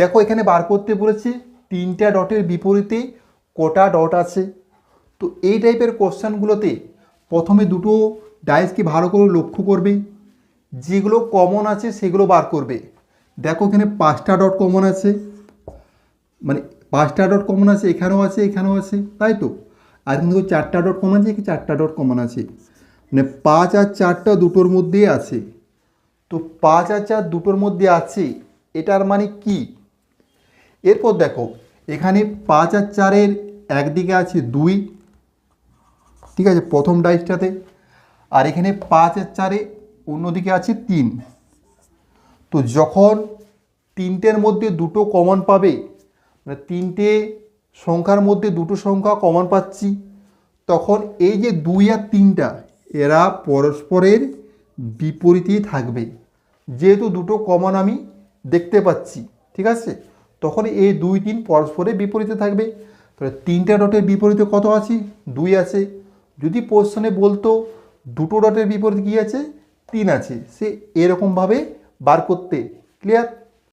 দেখো এখানে বার করতে বলেছে তিনটা ডটের বিপরীতে কটা ডট আছে। তো এই টাইপের কোশ্চেনগুলোতে প্রথমে দুটো ডাইসকে ভালো করে লক্ষ্য করবে। যেগুলো কমন আছে সেগুলো বার করবে। দেখো এখানে পাঁচটা ডট কমন আছে। মানে পাঁচটা ডট কমন আছে, এখানেও আছে এখানেও আছে, তাই তো? আর কিন্তু চারটা ডট কমন আছে কি চারটা ডট কমন আছে। মানে পাঁচ আর চারটা দুটোর মধ্যেই আছে। তো পাঁচ আর চার দুটোর মধ্যে আছে, এটার মানে কি? এরপর দেখো, এখানে পাঁচ আর চারের একদিকে আছে দুই, ঠিক আছে, প্রথম ডাইসটাতে, আর এখানে পাঁচ আর চারে অন্যদিকে আছে তিন। তো যখন তিনটের মধ্যে দুটো কমন পাবে মানে তিনটে সংখ্যার মধ্যে দুটো সংখ্যা কমন পাচ্ছি, তখন এই যে দুই আর তিনটা, এরা পরস্পরের বিপরীতেই থাকবে। যেহেতু দুটো কমন আমি দেখতে পাচ্ছি, ঠিক আছে? তখন এই দুই তিন পরস্পরে বিপরীতে থাকবে। তাহলে তিনটা ডটের বিপরীতে কত আছে? দুই আছে। যদি পোশনে বলতো দুটো ডটের বিপরীতে কী আছে? তিন আছে। সে এরকমভাবে বার করতে। ক্লিয়ার